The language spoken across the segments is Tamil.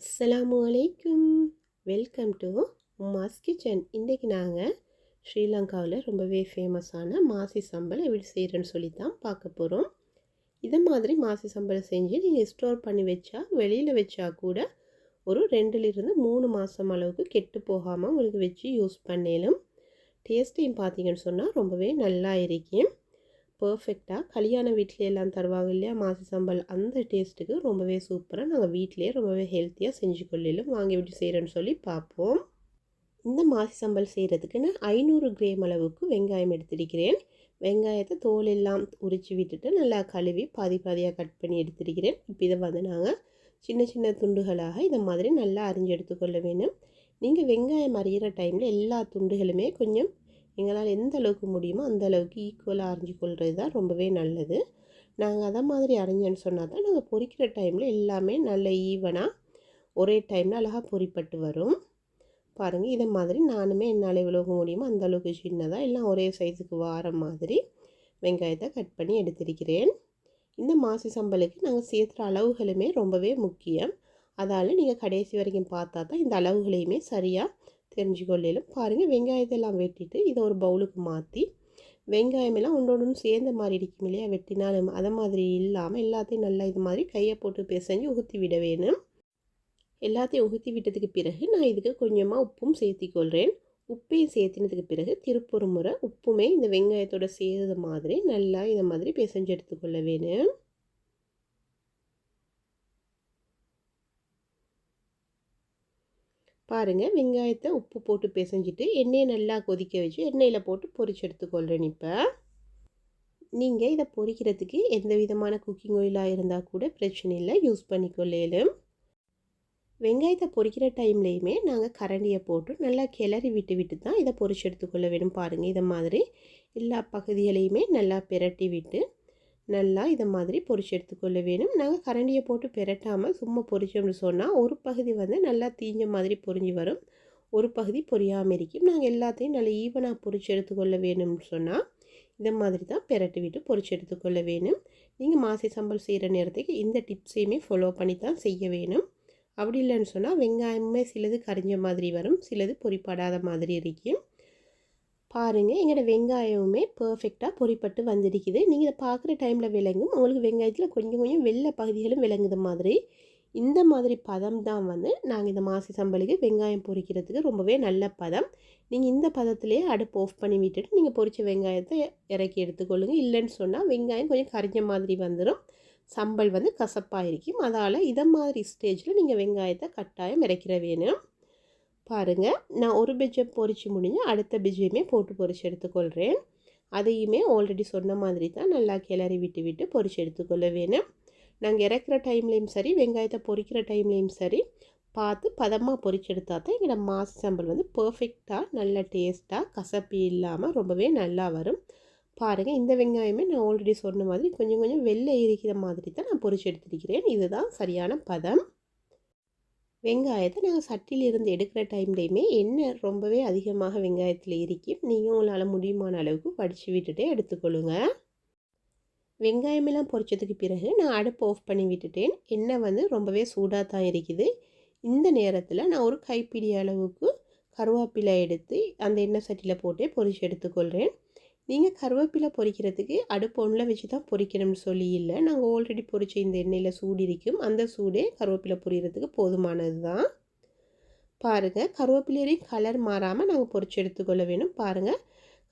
அஸ்ஸலாமு அலைக்கும். வெல்கம் டு உமாஸ் கிச்சன் இன்றைக்கி நாங்கள் ஸ்ரீலங்காவில் ரொம்பவே ஃபேமஸான மாசி சம்பல் எப்படி செய்கிறேன்னு சொல்லி தான் பார்க்க போகிறோம் இதை மாதிரி மாசி சம்பளை செஞ்சு நீங்கள் ஸ்டோர் பண்ணி வச்சா வெளியில் வச்சா கூட ஒரு ரெண்டுலேருந்து மூணு மாதம் அளவுக்கு கெட்டு போகாமல் உங்களுக்கு வச்சு யூஸ் பண்ணலும். டேஸ்ட்டையும் பார்த்தீங்கன்னு சொன்னால் ரொம்பவே நல்லா இருக்கும் பர்ஃபெக்டாக கல்யாண வீட்டிலே எல்லாம் தருவாங்க இல்லையா? மாசி சம்பல் அந்த டேஸ்ட்டுக்கு ரொம்பவே சூப்பராக நாங்கள் வீட்டிலே ரொம்பவே ஹெல்த்தியாக செஞ்சு கொள்ளிலும் வாங்கி எப்படி செய்கிறேன்னு சொல்லி பார்ப்போம். இந்த மாசி சம்பல் செய்கிறதுக்கு நான் ஐநூறு கிராம் அளவுக்கு வெங்காயம் எடுத்திருக்கிறேன். வெங்காயத்தை தோல் எல்லாம் உரித்து விட்டுட்டு நல்லா கழுவி பாதி பாதியாக கட் பண்ணி எடுத்திருக்கிறேன். இப்போ இதை வந்து நாங்கள் சின்ன சின்ன துண்டுகளாக இந்த மாதிரி நல்லா அரிஞ்சு எடுத்துக்கொள்ள வேணும் நீங்கள் வெங்காயம் அறிகிற டைமில் எல்லா துண்டுகளுமே கொஞ்சம் எங்களால் எந்த அளவுக்கு முடியுமோ அந்த அளவுக்கு ஈக்குவலாக அரைஞ்சி கொள்வது தான் ரொம்பவே நல்லது. நாங்கள் அதை மாதிரி அரைஞ்சேன்னு சொன்னால் தான் நாங்கள் பொரிக்கிற டைமில் எல்லாமே நல்ல ஈவனாக ஒரே டைமில் அழகாக பொறிப்பட்டு வரும். பாருங்கள் இதை மாதிரி நானுமே என்னால் எவ்வளோக்கு முடியுமோ அந்த அளவுக்கு சின்னதாக எல்லாம் ஒரே சைஸுக்கு வார மாதிரி வெங்காயத்தை கட் பண்ணி எடுத்திருக்கிறேன். இந்த மாசி சம்பளுக்கு நாங்கள் சேர்த்துற அளவுகளுமே ரொம்பவே முக்கியம். அதால் நீங்கள் கடைசி வரைக்கும் பார்த்தா தான் இந்த அளவுகளையுமே சரியாக தெரிஞ்சுக்கொள்ளையிலும் பாருங்கள் வெங்காயத்தெல்லாம் வெட்டிட்டு இதை ஒரு பவுலுக்கு மாற்றி வெங்காயமெல்லாம் ஒன்றோடு சேர்ந்த மாதிரி இருக்கும் இல்லையா? வெட்டினாலும் அதை மாதிரி இல்லாமல் எல்லாத்தையும் நல்லா இது மாதிரி கையை போட்டு பிசைஞ்சு உகுத்தி விட வேணும். எல்லாத்தையும் உகுத்தி விட்டதுக்கு பிறகு நான் இதுக்கு கொஞ்சமாக உப்பும் சேர்த்திக்கொள்கிறேன் உப்பையும் சேர்த்தினதுக்கு பிறகு திருப்பொரு முறை உப்புமே இந்த வெங்காயத்தோட சேர்ந்த மாதிரி நல்லா இதை மாதிரி பிசைஞ்சு எடுத்துக்கொள்ள வேணும். பாருங்கள் வெங்காயத்தை உப்பு போட்டு பிசைஞ்சிட்டு எண்ணெயை நல்லா கொதிக்க வச்சு எண்ணெயில் போட்டு பொரிச்சு எடுத்துக்கொள்கிறேன் இப்போ. நீங்கள் இதை பொரிக்கிறதுக்கு எந்த விதமான குக்கிங் ஆயிலாக இருந்தால் கூட பிரச்சனை இல்லை. யூஸ் பண்ணிக்கொள்ளேலும். வெங்காயத்தை பொரிக்கிற டைம்லேயுமே நாங்கள் கரண்டியை போட்டு நல்லா கிளறி விட்டு விட்டு தான் இதை பொரிச்சு எடுத்துக்கொள்ள வேணும் பாருங்கள் இதை மாதிரி எல்லா பகுதிகளையுமே நல்லா பிரட்டி விட்டு நல்லா இதை மாதிரி பொரிச்சு எடுத்துக்கொள்ள வேணும். நாங்கள் கரண்டியை போட்டு பெரட்டாமல் சும்மா பொறிச்சோம்னு சொன்னால் ஒரு பகுதி வந்து நல்லா தீஞ்ச மாதிரி பொரிஞ்சு வரும். ஒரு பகுதி பொரியாமல் இருக்கும். நாங்கள் எல்லாத்தையும் நல்லா ஈவனாக பொரிச்சு எடுத்துக்கொள்ள வேணும்னு சொன்னால் இதை மாதிரி தான் பெரட்டி விட்டு பொரிச்சு எடுத்துக்கொள்ள வேணும். நீங்கள் மாசி சம்பல் செய்கிற நேரத்துக்கு இந்த டிப்ஸையுமே ஃபாலோ பண்ணி தான் செய்ய வேணும். அப்படி இல்லைன்னு சொன்னால் வெங்காயமே சிலது கரிஞ்ச மாதிரி வரும். சிலது பொரிப்படாத மாதிரி இருக்கும். பாருங்கள் எங்களோட வெங்காயமுமே பர்ஃபெக்டாக பொறிப்பட்டு வந்திருக்குது. நீங்கள் இதை பார்க்குற டைமில் விளங்கும். உங்களுக்கு வெங்காயத்தில் கொஞ்சம் கொஞ்சம் வெள்ளை பகுதிகளும் விளங்குது மாதிரி. இந்த மாதிரி பதம் தான் வந்து நாங்கள் இந்த மாசி சம்பளுக்கு வெங்காயம் பொரிக்கிறதுக்கு ரொம்பவே நல்ல பதம். நீங்கள் இந்த பதத்துலேயே அடுப்பு ஆஃப் பண்ணி விட்டுட்டு நீங்கள் பொரித்த வெங்காயத்தை இறக்கி எடுத்துக்கொள்ளுங்க இல்லைன்னு சொன்னால் வெங்காயம் கொஞ்சம் கரிஞ்ச மாதிரி வந்துடும் சம்பல் வந்து கசப்பாக இருக்கும் அதால் இதை மாதிரி ஸ்டேஜில் நீங்கள் வெங்காயத்தை கட்டாயம் இறக்கிற வேணும். பாருங்கள் நான் ஒரு பிஜம் பொரித்து முடிஞ்சு அடுத்த பிஜ்ஜையுமே போட்டு பொறிச்சு எடுத்துக்கொள்கிறேன் அதையுமே ஆல்ரெடி சொன்ன மாதிரி தான் நல்லா கிளறி விட்டு விட்டு பொறிச்சு எடுத்துக்கொள்ள வேணும். நாங்கள் இறக்குற டைம்லேயும் சரி வெங்காயத்தை பொரிக்கிற டைம்லேயும் சரி பார்த்து பதமாக பொரிச்சு எடுத்தால் தான் எங்களோட மாஸ் சாம்பிள் வந்து பர்ஃபெக்டாக நல்ல டேஸ்ட்டாக கசப்பு இல்லாமல் ரொம்பவே நல்லா வரும். பாருங்கள் இந்த வெங்காயமே நான் ஆல்ரெடி சொன்ன மாதிரி கொஞ்சம் கொஞ்சம் வெள்ளை இருக்கிற மாதிரி தான் நான் பொரிச்சு எடுத்துருக்கிறேன். இதுதான் சரியான பதம். வெங்காயத்தை நாங்கள் சட்டியிலிருந்து எடுக்கிற டைம்லேயுமே எண்ணெய் ரொம்பவே அதிகமாக வெங்காயத்தில் இருக்கும் நீங்கள் உங்களால் முடியுமான அளவுக்கு வடித்து விட்டுட்டே எடுத்துக்கொள்ளுங்க. வெங்காயமெல்லாம் பொரிச்சதுக்கு பிறகு நான் அடுப்பு ஆஃப் பண்ணி விட்டுட்டேன். எண்ணெய் வந்து ரொம்பவே சூடாக தான் இருக்குது. இந்த நேரத்தில் நான் ஒரு கைப்பிடி அளவுக்கு கருவேப்பிலை எடுத்து அந்த எண்ணெய் சட்டியில் போட்டே பொரித்து எடுத்துக்கொள்கிறேன் நீங்கள் கருவேப்பிலை பொரிக்கிறதுக்கு அடுப்பு ஒன்றில் வச்சு தான் பொரிக்கணும்னு சொல்லி இல்லை. நாங்கள் ஆல்ரெடி பொரித்த இந்த எண்ணெயில் சூடு இருக்கும் அந்த சூடே கருவேப்பிலை பொரியறதுக்கு போதுமானது தான் பாருங்கள் கருவேப்பிலையும் கலர் மாறாமல் நாங்கள் பொரித்து எடுத்துக்கொள்ள வேணும். பாருங்கள்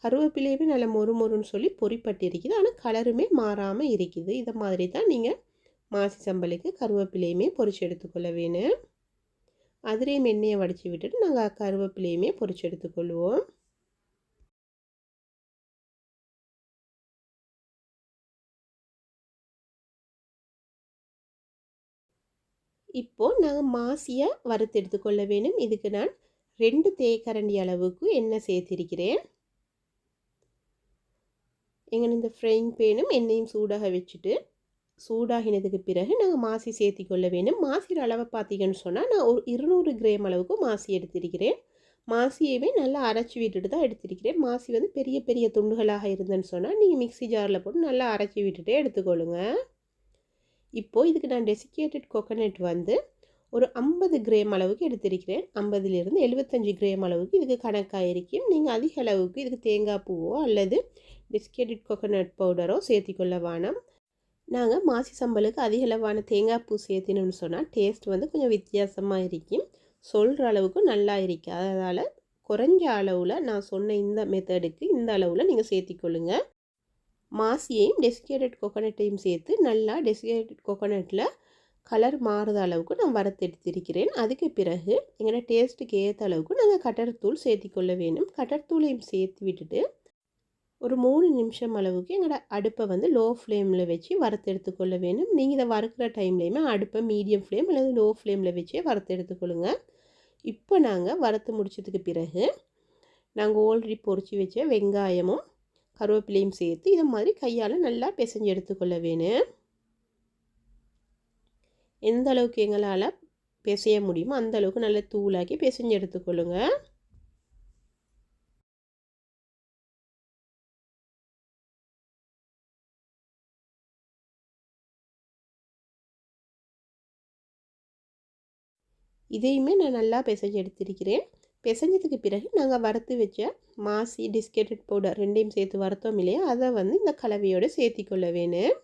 கருவேப்பிலையுமே நல்லா மொறு மொறுன்னு சொல்லி பொறிப்பட்டு இருக்குது. ஆனால் கலருமே மாறாமல் இருக்குது. இதை மாதிரி தான் நீங்கள் மாசி சம்பளுக்கு கருவேப்பிலையுமே பொறிச்சு எடுத்துக்கொள்ள வேணும். அதிலையும் எண்ணெயை வடித்து விட்டுட்டு நாங்கள் கருவேப்பிலையுமே பொறிச்சு எடுத்துக்கொள்வோம். இப்போது நாங்கள் மாசியை வறுத்து எடுத்துக்கொள்ள வேணும் இதுக்கு நான் ரெண்டு தேக்கரண்டி அளவுக்கு எண்ணெய் சேர்த்திருக்கிறேன். எங்கள் இந்த ஃப்ரைங் பேனும் எண்ணெயும் சூடாக வச்சுட்டு சூடாகினதுக்கு பிறகு நாங்கள் மாசி சேர்த்திக்கொள்ள வேணும் மாசிற அளவை பார்த்தீங்கன்னு சொன்னால் நான் ஒரு இருநூறு கிராம் அளவுக்கு மாசி எடுத்திருக்கிறேன். மாசியவே நல்லா அரைச்சி விட்டுட்டு தான் எடுத்திருக்கிறேன். மாசி வந்து பெரிய பெரிய துண்டுகளாக இருந்தேன்னு சொன்னால் நீங்கள் மிக்சி ஜாரில் போட்டு நல்லா அரைச்சி விட்டுட்டே எடுத்துக்கொள்ளுங்க. இப்போது இதுக்கு நான் டெசிகேட்டட் கோகோனட் வந்து ஒரு ஐம்பது கிராம் அளவுக்கு எடுத்திருக்கிறேன். ஐம்பதுலேருந்து எழுபத்தஞ்சி கிராம் அளவுக்கு இதுக்கு கணக்காக இருக்கும். நீங்கள் அதிக அளவுக்கு இதுக்கு தேங்காய் பூவோ அல்லது டெசிகேட்டட் கோகோனட் பவுடரோ சேர்த்திக்கொள்ள வேணாம். நாங்கள் மாசி சம்பளுக்கு அதிக அளவான தேங்காய் பூ சேர்த்தினோம்னு சொன்னால் டேஸ்ட் வந்து கொஞ்சம் வித்தியாசமாக இருக்கும். சொல்கிற அளவுக்கு நல்லா இருக்கு அதனால் குறைஞ்ச அளவில் நான் சொன்ன இந்த மெத்தடுக்கு இந்த அளவில் நீங்கள் சேர்த்திக்கொள்ளுங்கள் மாசியையும் டெசிகேட்டட் கோகோனட்டையும் சேர்த்து நல்லா டெசிகேட்டட் கோகோனட்டில் கலர் மாறுத அளவுக்கு நான் வறுத்தெடுத்திருக்கிறேன் அதுக்கு பிறகு எங்களோட டேஸ்ட்டுக்கு ஏற்ற அளவுக்கு நாங்கள் கட்டர்த்தூள் சேர்த்திக்கொள்ள வேணும் கட்டர்த்தூளையும் சேர்த்து விட்டுட்டு ஒரு மூணு நிமிஷம் அளவுக்கு எங்களோட அடுப்பை வந்து லோ ஃப்ளேமில் வச்சு வறுத்து எடுத்துக்கொள்ள வேணும் நீங்கள் இதை வறுக்கிற டைம்லேயுமே அடுப்பை மீடியம் ஃப்ளேம் அல்லது லோ ஃப்ளேமில் வச்சே வறுத்து எடுத்துக்கொள்ளுங்க இப்போ நாங்கள் வறுத்து முடிச்சதுக்கு பிறகு நாங்கள் ஆல்ரெடி பொறிச்சு வச்ச வெங்காயமும் கருவேப்பிலையும் சேர்த்து இதை மாதிரி கையால் நல்லா பிசைஞ்சு எடுத்துக்கொள்ள வேணும். எந்த அளவுக்கு எங்களால் பிசைய முடியுமோ அந்த அளவுக்கு நல்லா தூளாக்கி பிசைஞ்சு எடுத்துக்கொள்ளுங்க. இதையுமே நான் நல்லா பிசைஞ்சு எடுத்திருக்கிறேன். பிசைஞ்சதுக்கு பிறகு நாங்கள் வறுத்து வச்ச மாசி டிஸ்கெட்டட் பவுடர் ரெண்டையும் சேர்த்து வறுத்தோம் இல்லையா? அதை வந்து இந்த கலவையோடு சேர்த்திக்கொள்ள வேணும்.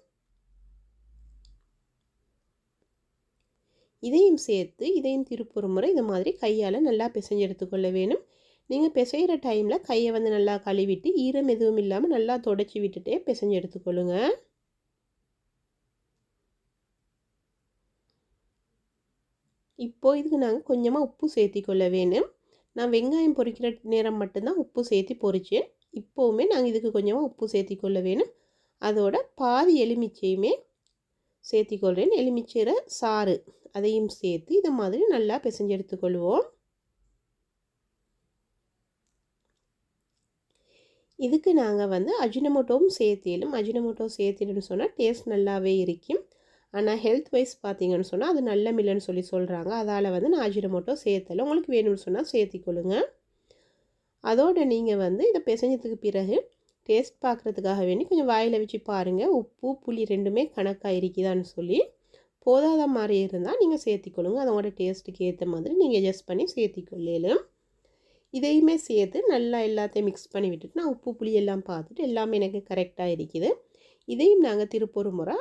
இதையும் சேர்த்து இதையும் திருப்புற முறை இது மாதிரி கையால் நல்லா பிசைஞ்சு எடுத்துக்கொள்ள வேணும். நீங்கள் பிசைகிற டைமில் கையை வந்து நல்லா கழுவிட்டு ஈரம் எதுவும் இல்லாமல் நல்லா தொடச்சி விட்டுட்டே பிசைஞ்சு எடுத்துக்கொள்ளுங்க. இப்போது இதுக்கு நாங்கள் கொஞ்சமாக உப்பு சேர்த்திக்கொள்ள வேணும். நான் வெங்காயம் பொரிக்கிற நேரம் மட்டும்தான் உப்பு சேர்த்தி பொரிச்சேன் இப்போவுமே நாங்கள் இதுக்கு கொஞ்சமாக உப்பு சேர்த்திக்கொள்ள வேணும். அதோட பாதி எலுமிச்சையுமே சேர்த்திக்கொள்கிறேன் எலுமிச்சைற சாறு அதையும் சேர்த்து இதை மாதிரி நல்லா பிசைஞ்சு எடுத்துக்கொள்வோம். இதுக்கு நாங்கள் வந்து அஜினமோட்டோவும் சேர்த்திலும் அஜினமோட்டோ சேர்த்திலுன்னு சொன்னால் டேஸ்ட் நல்லாவே இருக்கும். ஆனால் ஹெல்த் வைஸ் பார்த்தீங்கன்னு சொன்னால் அது நல்ல மில்லுன்னு சொல்லி சொல்கிறாங்க அதால் வந்து நான் அஜினமோட்டோ சேர்த்தலை. உங்களுக்கு வேணும்னு சொன்னால் சேர்த்திக்கொள்ளுங்க அதோடு நீங்கள் வந்து இதை பிசைஞ்சதுக்கு பிறகு டேஸ்ட் பார்க்குறதுக்காக வேண்டி கொஞ்சம் வாயில் வச்சு பாருங்கள் உப்பு புளி ரெண்டுமே கணக்காக இருக்குதான்னு சொல்லி. போதாத மாதிரி இருந்தால் நீங்கள் சேர்த்திக்கொள்ளுங்க அதோட டேஸ்ட்டுக்கு ஏற்ற மாதிரி நீங்கள் அட்ஜஸ்ட் பண்ணி சேர்த்திக்கொள்ளலும் இதையுமே சேர்த்து நல்லா எல்லாத்தையும் மிக்ஸ் பண்ணி விட்டுட்டு நான் உப்பு புளி எல்லாம் பார்த்துட்டு எல்லாமே எனக்கு கரெக்டாக இருக்குது. இதையும் நாங்கள் திருப்பொரு முறை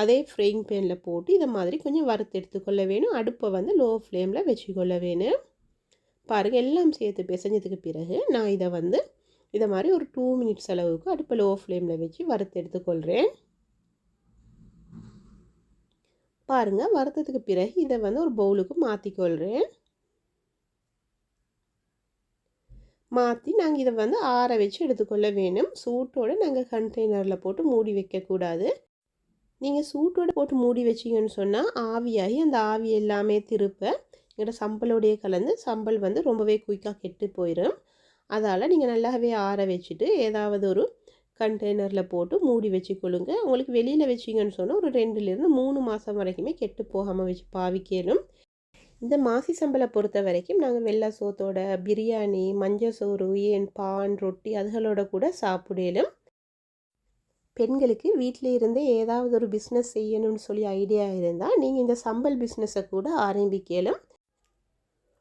அதே ஃப்ரைங் பேனில் போட்டு இதை மாதிரி கொஞ்சம் வறுத்து எடுத்துக்கொள்ள வேணும். அடுப்பை வந்து லோ ஃப்ளேமில் வச்சுக்கொள்ள வேணும். பாருங்கள் எல்லாம் சேர்த்து பிசைஞ்சதுக்கு பிறகு நான் இதை வந்து இதை மாதிரி ஒரு டூ மினிட்ஸ் அளவுக்கு அடுப்பை லோ ஃப்ளேமில் வச்சு வறுத்து எடுத்துக்கொள்கிறேன் பாருங்கள் வறுத்ததுக்கு பிறகு இதை வந்து ஒரு பவுலுக்கு மாற்றிக்கொள்கிறேன் மாற்றி நாங்கள் இதை வந்து ஆற வச்சு எடுத்துக்கொள்ள வேணும். சூட்டோடு நாங்கள் கண்டெய்னரில் போட்டு மூடி வைக்கக்கூடாது நீங்கள் சூட்டோடு போட்டு மூடி வச்சிங்கன்னு சொன்னால் ஆவியாகி அந்த ஆவி எல்லாமே திருப்ப எங்களோட சம்பளோடைய கலந்து சம்பல் வந்து ரொம்பவே குயிக்காக கெட்டு போயிடும் அதால் நீங்கள் நல்லாவே ஆற வச்சுட்டு ஏதாவது ஒரு கண்டெய்னரில் போட்டு மூடி வச்சுக்கொள்ளுங்க. உங்களுக்கு வெளியில் வச்சிங்கன்னு சொன்னால் ஒரு ரெண்டுலேருந்து மூணு மாதம் வரைக்குமே கெட்டு போகாமல் வச்சு பாவிக்கணும். இந்த மாசி சம்பளை பொறுத்த வரைக்கும் நாங்கள் வெள்ளை சோத்தோட பிரியாணி மஞ்சள் சோறு ஏன் பான் ரொட்டி அதுகளோட கூட சாப்பிடலும். பெண்களுக்கு வீட்டில் இருந்தே ஏதாவது ஒரு பிஸ்னஸ் செய்யணும்னு சொல்லி ஐடியா இருந்தால் நீங்கள் இந்த சம்பல் பிஸ்னஸை கூட ஆரம்பிக்கலாம்.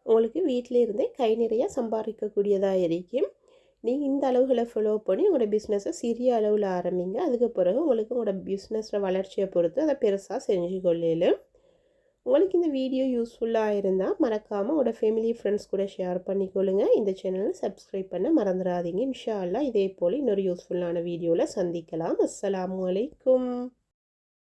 உங்களுக்கு வீட்டில் இருந்தே கை நிறைய சம்பாதிக்கக்கூடியதாக இருக்கும். நீங்கள் இந்த அளவுகளை ஃபாலோ பண்ணி உங்களோட பிஸ்னஸை சிறிய அளவில் ஆரம்பிங்க. அதுக்கு பிறகு உங்களுக்கு உங்களோட பிஸ்னஸில் வளர்ச்சியை பொறுத்து அதை பெருசாக செஞ்சு கொள்ளலும் உங்களுக்கு இந்த வீடியோ யூஸ்ஃபுல்லாக இருந்தால் மறக்காமல் உங்களோட ஃபேமிலி ஃப்ரெண்ட்ஸ் கூட ஷேர் பண்ணிக்கொள்ளுங்க. இந்த சேனலை சப்ஸ்கிரைப் பண்ண மறந்துடாதீங்க இன்ஷா அல்லா இதே போல் இன்னொரு யூஸ்ஃபுல்லான வீடியோவில் சந்திக்கலாம். அஸ்ஸலாமு அலைக்கும்.